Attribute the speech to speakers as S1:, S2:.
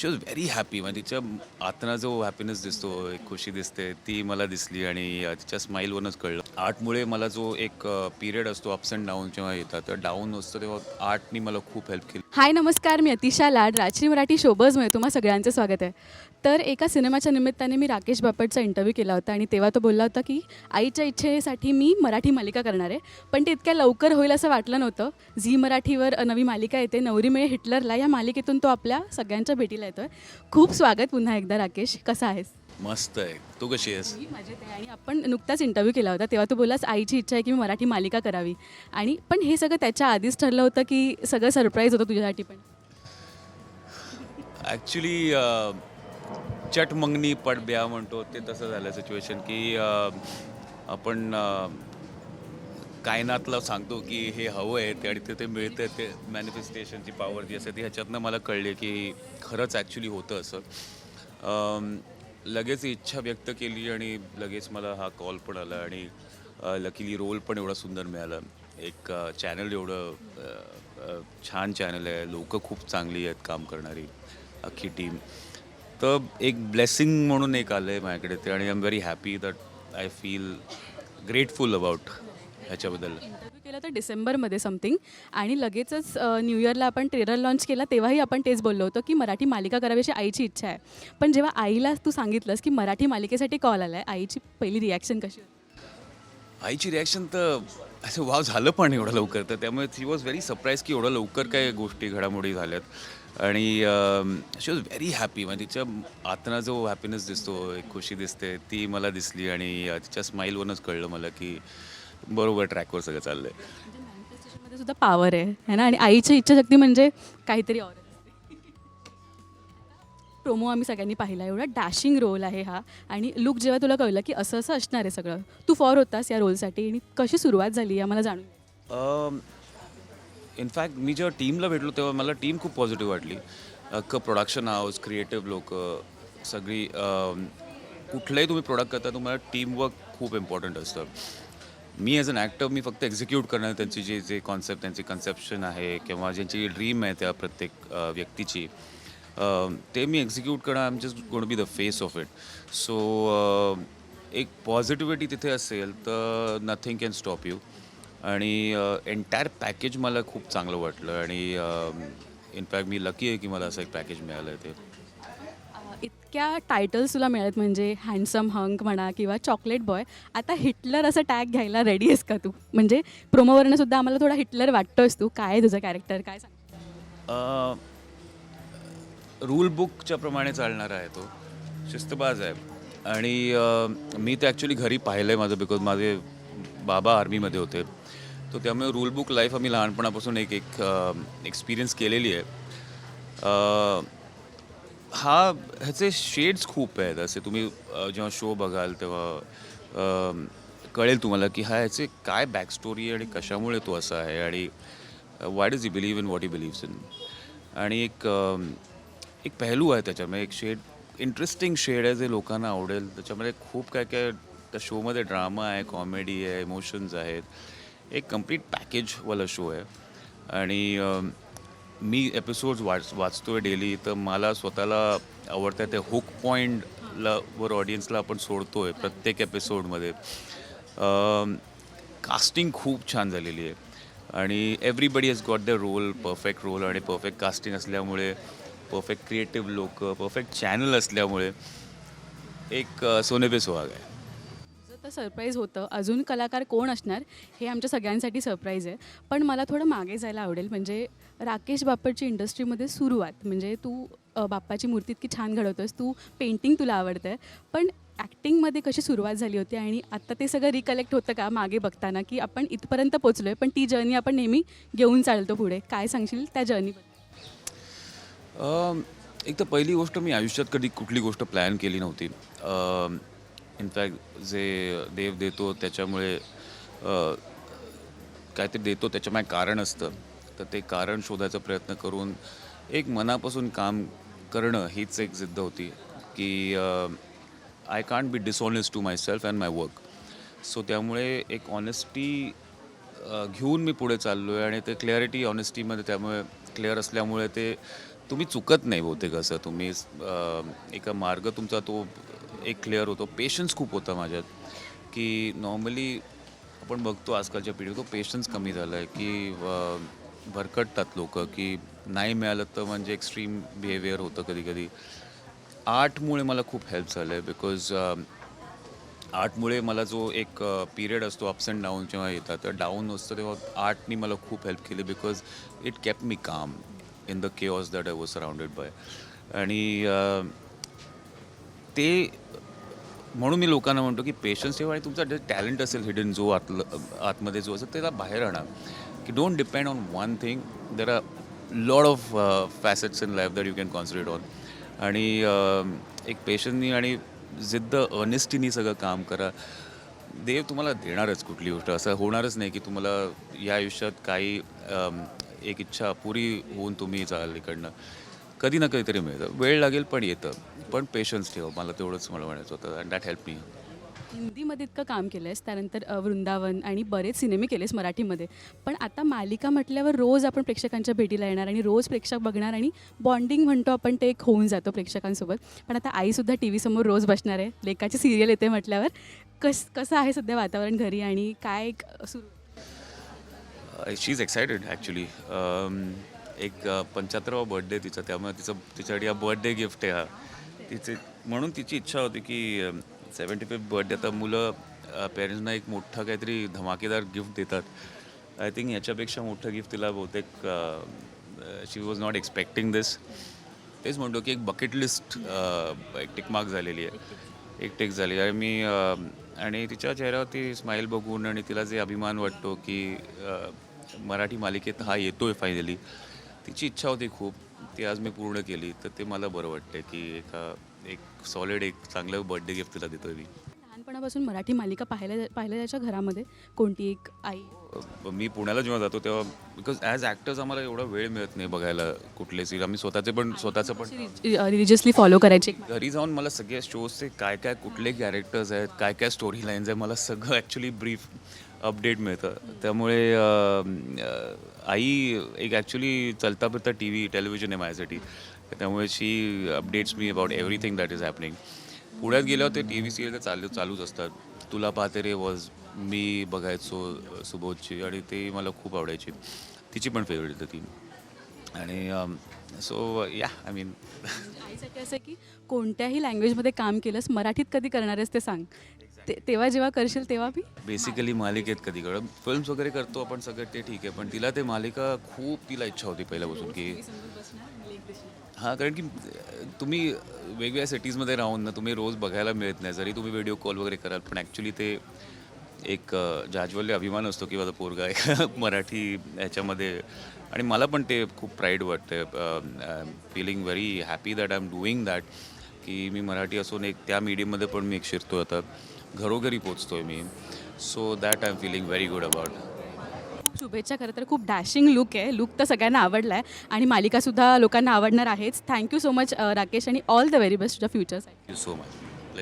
S1: She was very happy म्हणजे तिच्या आतना जो हॅपीनेस दिसतो एक खुशी दिसते ती मला दिसली आणि तिच्या स्माईलवरूनच कळलं. आर्टमुळे मला जो एक पिरियड असतो अप्स अँड डाऊन जेव्हा येतात तर डाऊन असतो तेव्हा आर्टनी मला खूप हेल्प केली.
S2: हाय नमस्कार. मी अतिशा लाड राजश्री मराठी शोबजमध्ये तुम्हा सगळ्यांचं स्वागत आहे. तर एका सिनेमाच्या निमित्ताने मी राकेश बापटचा इंटरव्ह्यू केला होता आणि तेव्हा तो बोलला होता की आईच्या इच्छेसाठी मी मराठी मालिका करणार आहे पण ते इतक्या लवकर होईल असं वाटलं नव्हतं. झी मराठीवर नवी मालिका येते नवरी मिळे हिटलरला या मालिकेतून तो आपल्या सगळ्यांच्या भेटीला येतो आहे खूप स्वागत पुन्हा एकदा राकेश. कसा आहेस?
S1: मस्त आहे. तू कशी आहेस?
S2: मी मजेत आहे आणि आपण नुकताच इंटरव्ह्यू केला होता तेव्हा तू बोलास आईची इच्छा आहे की मी मराठी मालिका करावी. आणि पण हे सगळं त्याच्या आधीच ठरलं होतं की सगळं सरप्राईज होतं तुझ्यासाठी पण.
S1: ॲक्च्युली चट मंगनी पट ब्या म्हणतो ते तसं झालं सिच्युएशन की अ, आपण अ, कायनातला सांगतो की हे हवं आहे ते आणि ते ते मिळतं ते मॅनिफेस्टेशनची पॉवर जी असते ती ह्याच्यातनं मला कळले की खरंच ॲक्च्युली होतं असं. अम, लगेच इच्छा व्यक्त केली आणि लगेच मला हा कॉल पण आला आणि लकीली रोल पण एवढा सुंदर मिळाला. एक चॅनल एवढं छान चॅनल आहे. लोक खूप चांगली आहेत काम करणारी अख्खी टीम तर एक ब्लेसिंग म्हणून एक आलं आहे माझ्याकडे ते आणि I am very happy that I feel grateful about ह्याच्याबद्दल.
S2: आता डिसेंबरमध्ये समथिंग आणि लगेचच न्यू इयरला आपण ट्रेलर लॉन्च केला तेव्हाही आपण तेच बोललो होतो की मराठी मालिका करावीशी आईची इच्छा आहे. पण जेव्हा आईला तू सांगितलंस की मराठी मालिकेसाठी कॉल आला आहे आईची पहिली रिॲक्शन कशी होती?
S1: आईची रिॲक्शन तर असं वाव झालं पण एवढं लवकर. तर त्यामुळे शी वॉज व्हेरी सरप्राईज की एवढं लवकर काय गोष्टी घडामोडी झाल्यात. आणि शी वॉज व्हेरी हॅपी म्हणजे तिच्या आतना जो हॅपीनेस दिसतो एक खुशी दिसते ती मला दिसली आणि तिच्या स्माईलवरूनच कळलं मला की बरोबर ट्रॅकवर सगळं चाललं आहे
S2: म्हणजे सुद्धा पॉवर आहे है ना? आणि आईची इच्छाशक्ती म्हणजे काहीतरी और प्रोमो आम्ही सगळ्यांनी पाहिला एवढा डॅशिंग रोल आहे हा. आणि लुक जेव्हा तुला कळलं की असं असं असणार आहे सगळं तू फॉर होतास या रोलसाठी आणि कशी सुरुवात झाली या मला जाणून.
S1: इनफॅक्ट मी जेव्हा टीमला भेटलो तेव्हा मला टीम खूप पॉझिटिव्ह वाटली. अख्खं प्रोडक्शन हाऊस क्रिएटिव्ह लोक सगळी अम, कुठलंही तुम्ही प्रोडक्ट करता तुम्हाला टीमवर्क खूप इम्पॉर्टंट असतं. मी ॲज अन ॲक्टर मी फक्त एक्झिक्यूट करणार त्यांची जे जे कॉन्सेप्ट त्यांची कन्सेप्शन आहे किंवा ज्यांची ड्रीम आहे त्या प्रत्येक व्यक्तीची. ते मी एक्झिक्यूट करणं I am just got be the face of it so एक पॉझिटिव्हिटी तिथे असेल तर नथिंग कॅन स्टॉप यू आणि एंटायर पॅकेज मला खूप चांगलं वाटलं. आणि इनफॅक्ट मी लकी आहे की मला असं एक पॅकेज मिळालं आहे ते.
S2: इतक्या टायटल्स तुला मिळत म्हणजे हँडसम हंक म्हणा किंवा चॉकलेट बॉय आता हिटलर असं टॅग घ्यायला रेडी आहेस का तू? म्हणजे प्रोमोवरनं सुद्धा आम्हाला थोडा हिटलर वाटतोयस तू. काय तुझं कॅरेक्टर काय सांग?
S1: रूल बुकच्या प्रमाणे चालणारा आहे तो. शिस्तबाज आहे. आणि मी ते ॲक्च्युली घरी पाहिलं आहे माझं बिकॉज माझे बाबा आर्मीमध्ये होते. तो त्यामुळे रूल बुक लाईफ आम्ही लहानपणापासून एक एक एक्सपिरियन्स केलेली आहे. हा ह्याचे शेड्स खूप आहेत असे. तुम्ही जेव्हा शो बघाल तेव्हा कळेल तुम्हाला की हा ह्याचे काय बॅकस्टोरी आहे आणि कशामुळे तो असा आहे आणि why does you believe in what you believes in आणि एक एक पहलू आहे त्याच्यामध्ये एक शेड इंटरेस्टिंग शेड आहे जे लोकांना आवडेल. त्याच्यामध्ये खूप काय काय त्या शोमध्ये ड्रामा आहे कॉमेडी आहे इमोशन्स आहेत. एक कंप्लीट पॅकेजवाला शो आहे. आणि मी एपिसोड्स वाच वाचतोय डेली तर मला स्वतःला आवडतं ते हुक पॉईंटला वर ऑडियन्सला आपण सोडतोय प्रत्येक एपिसोडमध्ये कास्टिंग खूप छान झालेली आहे. आणि everybody has got the role perfect role आणि परफेक्ट कास्टिंग असल्यामुळे परफेक्ट क्रिएटिव्ह लोक परफेक्ट चॅनल असल्यामुळे एक सोनेबे सुहाग आहे.
S2: आता सरप्राईज होतं. अजून कलाकार कोण असणार हे आमच्या सगळ्यांसाठी सरप्राईज आहे. पण मला थोडं मागे जायला आवडेल म्हणजे राकेश बाप्पाची इंडस्ट्रीमध्ये सुरुवात. म्हणजे तू बाप्पाची मूर्ती इतकी छान घडवतोस तू पेंटिंग तुला आवडतं आहे पण ॲक्टिंगमध्ये कशी सुरुवात झाली होती आणि आत्ता ते सगळं रिकलेक्ट होतं का मागे बघताना की आपण इथपर्यंत पोचलो आहे पण ती जर्नी आपण नेहमी घेऊन चालतो पुढे? काय सांगशील त्या जर्नीबद्दल
S1: एक तर पहिली गोष्ट मी आयुष्यात कधी कुठली गोष्ट प्लॅन केली नव्हती. इनफॅक्ट जे देव देतो त्याच्यामुळे काहीतरी देतो त्याच्यामागे कारण असतं. तर ते कारण शोधायचा प्रयत्न करून एक मनापासून काम करणं हीच एक जिद्द होती. की I can't be dishonest to myself and my work so त्यामुळे एक ऑनेस्टी घेऊन मी पुढे चाललो आहे आणि ते क्लॅरिटी ऑनेस्टीमध्ये त्यामुळे क्लिअर असल्यामुळे ते तुम्ही चुकत नाही बहुतेक असं. तुम्ही एका मार्ग तुमचा तो एक क्लिअर होतो. पेशन्स खूप होता माझ्यात की नॉर्मली आपण बघतो आजकालच्या पिढी तो पेशन्स कमी झाला आहे की भरकटतात लोक की नाही मिळालं तर म्हणजे एक्स्ट्रीम बिहेवियर होतं कधी कधी आर्टमुळे मला खूप हेल्प झालं आहे बिकॉज आर्टमुळे मला जो एक पिरियड असतो अप्स अँड डाऊन जेव्हा येतात तर डाऊन असतं तेव्हा आर्टनी मला खूप हेल्प केली because it kept me calm in the chaos that I was surrounded by आणि अं, ते म्हणून मी लोकांना म्हणतो की पेशन्स ठेवा आणि तुमचा टॅलेंट असेल हिडन जो आतलं आतमध्ये जो असेल त्याला बाहेर आणा. की don't depend on one thing there are lots of facets in life that you can concentrate on आणि uh, एक पेशन्सनी आणि जिद्द ऑनेस्टीनी सगळं काम करा. देव तुम्हाला देणारच कुठली गोष्ट. असं होणारच नाही की तुम्हाला या आयुष्यात काही um, एक इच्छा पुरी होऊन तुम्ही जाल इकडनं. कधी ना कधीतरी मिळतं. वेळ लागेल पण येतं. पण पेशन्स ठेवा. मला तेवढंच मला म्हणायचं होतं अँड दॅट हेल्प मी
S2: हिंदीमध्ये इतकं काम केलं आहेस त्यानंतर अ, वृंदावन आणि बरेच सिनेमे केलेस मराठीमध्ये. पण आता मालिका म्हटल्यावर रोज आपण प्रेक्षकांच्या भेटीला येणार आणि रोज प्रेक्षक बघणार आणि बॉन्डिंग म्हणतो आपण ते एक होऊन जातो प्रेक्षकांसोबत. पण आता आईसुद्धा टी व्हीसमोर रोज बसणार आहे. लेकाची सिरियल येते म्हटल्यावर. कस कसं आहे सध्या वातावरण घरी आणि काय एक सुरू?
S1: शी इज एक्सायटेड ॲक्च्युली एक पंच्याहत्तरावा बर्थडे तिचा त्यामुळे तिचं तिच्यासाठी हा बर्थडे गिफ्ट आहे हा. तिचे म्हणून तिची इच्छा होती की सेवन्टी फिफ्थ बर्थडे आता मुलं पेरेंट्सना एक मोठा काहीतरी धमाकेदार गिफ्ट देतात. आय थिंक याच्यापेक्षा मोठं गिफ्ट तिला बहुतेक she was not expecting this तेच म्हणतो की एक बकेट लिस्ट एक टिकमार्क झालेली आहे. एक टिक झाली आणि मी आणि तिच्या चेहऱ्यावरती स्माईल बघून आणि तिला जे अभिमान वाटतो की मराठी मालिकेत हा येतो आहे फायनली तिची इच्छा होती खूप. ती आज मी पूर्ण केली तर ते मला बरं वाटतं की एका एक सॉलिड एक चांगलं बर्थडे गिफ्ट तिला देतोय मी.
S2: लहानपणापासून मराठी मालिका पाहिल्या पाहिल्या त्याच्या घरामध्ये? कोणती एक आई?
S1: मी पुण्याला जेव्हा जातो तेव्हा बिकॉज ॲज ॲक्टर्स आम्हाला एवढा वेळ मिळत नाही बघायला कुठले सीन आम्ही स्वतःचे पण स्वतःचं पण
S2: रिलिजियसली फॉलो करायची?
S1: घरी जाऊन मला सगळे शोजचे काय काय कुठले कॅरेक्टर्स आहेत काय काय स्टोरी लाईन्स आहे मला सगळं ॲक्च्युली ब्रीफ अपडेट मिळतं. त्यामुळे आई एक ॲक्च्युली चलता फिरता टी व्ही टेलिव्हिजन आहे माझ्यासाठी. त्यामुळे she updates me about everything that is happening पुण्यात गेल्यावर ते टी व्ही सिरियल चालू चालूच असतात. तुला पाहते रे वॉज मी बघायचो सुबोधची आणि ते मला खूप आवडायची. तिची पण फेवरेट होती ती. आणि सो या आय मीन
S2: आईसाठी असं की कोणत्याही लँग्वेजमध्ये काम केलंस मराठीत कधी करणार आहेस ते सांग. ते तेव्हा जेव्हा करशील तेव्हा मी
S1: बेसिकली मालिकेत कधी कळलं फिल्म्स वगैरे करतो आपण सगळं ते ठीक आहे. पण तिला ते मालिका खूप तिला इच्छा होती पहिल्यापासून की हां कारण की तुम्ही वेगवेगळ्या सिटीजमध्ये राहून ना तुम्ही रोज बघायला मिळत नाही. जरी तुम्ही व्हिडिओ कॉल वगैरे कराल पण ॲक्च्युली ते एक अं, जाज्वल्य अभिमान असतो की माझा पोरगा एक मराठी ह्याच्यामध्ये आणि मला पण ते खूप प्राईड वाटतं feeling very happy that I am doing that की मी मराठी असून एक त्या मीडियममध्ये पण मी एक शिरतो आता. घरोघरी पोचतो आहे मी. So that I am feeling very good about
S2: शुभेच्छा. खरं तर खूप डॅशिंग लुक आहे. लुक तर सगळ्यांना आवडला आहे आणि मालिकासुद्धा लोकांना आवडणार आहेच. थँक्यू सो मच राकेश आणि ऑल द व्हेरी बेस्ट तुझ्या
S1: फ्युचरसाठी सो मच